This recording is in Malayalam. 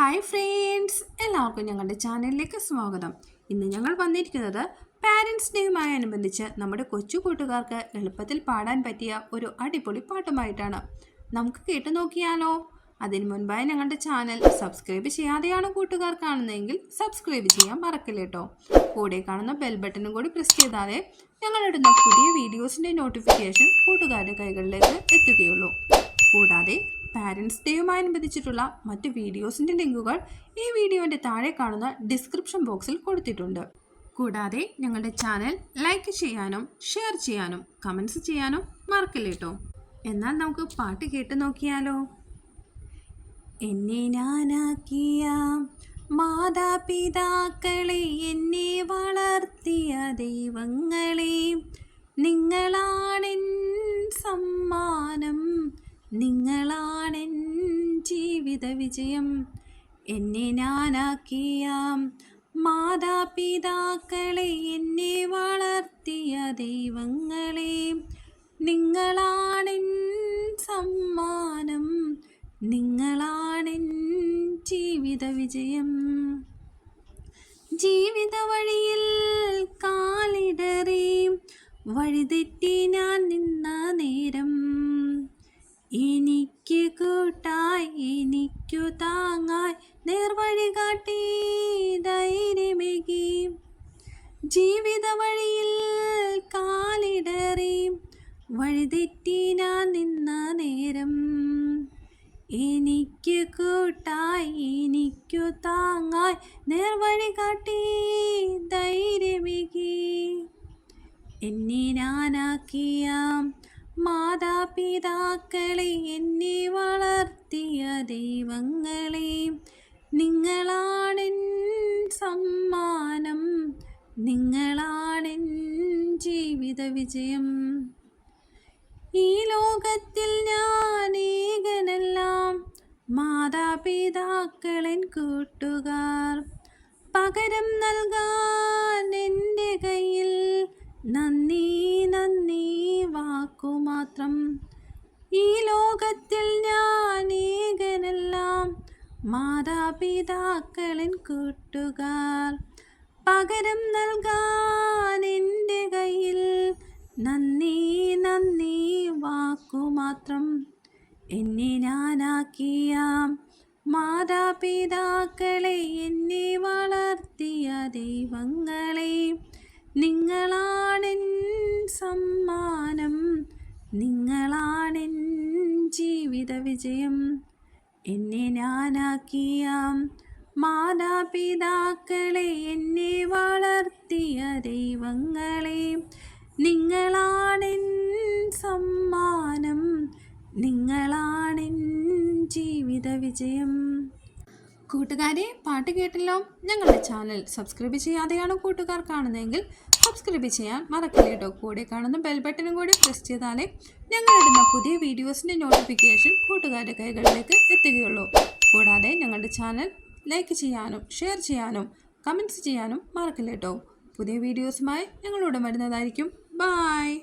ഹായ് ഫ്രണ്ട്സ് എല്ലാവർക്കും ഞങ്ങളുടെ ചാനലിലേക്ക് സ്വാഗതം. ഇന്ന് ഞങ്ങൾ വന്നിരിക്കുന്നത് പാരൻസ് ഡേയുമായി അനുബന്ധിച്ച് നമ്മുടെ കൊച്ചു കൂട്ടുകാർക്ക് എളുപ്പത്തിൽ പാടാൻ പറ്റിയ ഒരു അടിപൊളി പാട്ടുമായിട്ടാണ്. നമുക്ക് കേട്ടു നോക്കിയാലോ? അതിനു മുൻപായി ഞങ്ങളുടെ ചാനൽ സബ്സ്ക്രൈബ് ചെയ്യാതെയാണ് കൂട്ടുകാർ കാണുന്നതെങ്കിൽ സബ്സ്ക്രൈബ് ചെയ്യാൻ മറക്കില്ല കേട്ടോ കൂടെ കാണുന്ന ബെൽ ബട്ടണും കൂടി പ്രസ് ചെയ്താലേ ഞങ്ങളിടുന്ന പുതിയ വീഡിയോസിന്റെ നോട്ടിഫിക്കേഷൻ കൂട്ടുകാരുടെ കൈകളിലേക്ക് എത്തുകയുള്ളൂ. കൂടാതെ പാരൻസ് ഡേയുമായി അനുബന്ധിച്ചിട്ടുള്ള മറ്റ് വീഡിയോസിന്റെ ലിങ്കുകൾ ഈ വീഡിയോന്റെ താഴെ കാണുന്ന ഡിസ്ക്രിപ്ഷൻ ബോക്സിൽ കൊടുത്തിട്ടുണ്ട്. കൂടാതെ ഞങ്ങളുടെ ചാനൽ ലൈക്ക് ചെയ്യാനും ഷെയർ ചെയ്യാനും കമൻസ് ചെയ്യാനും മറക്കില്ല കേട്ടോ എന്നാൽ നമുക്ക് പാട്ട് കേട്ട് നോക്കിയാലോ. എന്നെ ഞാനാക്കിയ മാതാപിതാക്കളെ എന്നെ വളർത്തിയ ദൈവങ്ങളെ നിങ്ങളാണെൻ സമ്മാനം നിങ്ങളാണെൻ ജീവിത വിജയം എന്നെ ഞാനാക്കിയാം. മാതാപിതാക്കളെ എന്നെ വളർത്തിയ ദൈവങ്ങളെ നിങ്ങളാണെൻ സമ്മാനം നിങ്ങളാണെൻ ജീവിത വിജയം. ജീവിത വഴിയിൽ കാലിടറി വഴിതെറ്റി ഞാൻ നിന്ന നേരം എനിക്ക് കൂട്ടായി എനിക്കു താങ്ങായി നേർവഴി കാട്ടി ധൈര്യമേകി. ജീവിത വഴിയിൽ കാലിടറി. വഴിതെറ്റി ഞാൻ നിന്ന നേരം എനിക്ക് കൂട്ടായി എനിക്കു താങ്ങായി നേർവഴി കാട്ടി ധൈര്യമേകി. എന്നെ ഞാനാക്കിയ മാതാപിതാക്കളെ എന്നെ വളർത്തിയ ദൈവങ്ങളെ നിങ്ങളാണെൻ സമ്മാനം നിങ്ങളാണെൻ ജീവിത വിജയം. ഈ ലോകത്തിൽ ഞാൻ ഏകനെല്ലാം മാതാപിതാക്കളൻ കൂട്ടുകാർ. പകരം നൽകാൻ എന്റെ കയ്യിൽ നന്ദി നന്ദി വാക്കുമാത്രം ഈ ലോകത്തിൽ ഞാൻ ഏകനെല്ലാം മാതാപിതാക്കളിൻ കൂട്ടുകാർ. പകരം നൽകാൻ എന്റെ കയ്യിൽ നന്ദി നന്ദി വാക്കുമാത്രം. എന്നെ ഞാനാക്കിയ മാതാപിതാക്കളെ എന്നെ വളർത്തിയ ദൈവങ്ങളെ നിങ്ങളാണെൻ സമ്മാനം ജീവിത വിജയം എന്നെ ഞാനാക്കിയ. മാതാപിതാക്കളെ എന്നെ വളർത്തിയ ദൈവങ്ങളെ നിങ്ങളാണെൻ സമ്മാനം നിങ്ങളാണെൻ ജീവിത വിജയം. കൂട്ടുകാരെ പാട്ട് കേട്ടല്ലോ. ഞങ്ങളുടെ ചാനൽ സബ്സ്ക്രൈബ് ചെയ്യാതെയാണ് കൂട്ടുകാർ കാണുന്നതെങ്കിൽ സബ്സ്ക്രൈബ് ചെയ്യാൻ മറക്കില്ല കേട്ടോ കൂടെ കാണുന്ന ബെൽ ബട്ടണും കൂടി പ്രസ് ചെയ്താലേ ഞങ്ങളിടുന്ന പുതിയ വീഡിയോസിന്റെ നോട്ടിഫിക്കേഷൻ കൂട്ടുകാരുടെ കൈകളിലേക്ക് എത്തുകയുള്ളൂ. കൂടാതെ ഞങ്ങളുടെ ചാനൽ ലൈക്ക് ചെയ്യാനും ഷെയർ ചെയ്യാനും കമന്റ്സ് ചെയ്യാനും മറക്കില്ല കേട്ടോ പുതിയ വീഡിയോസുമായി ഞങ്ങളോട് വരുന്നതായിരിക്കും. ബായ്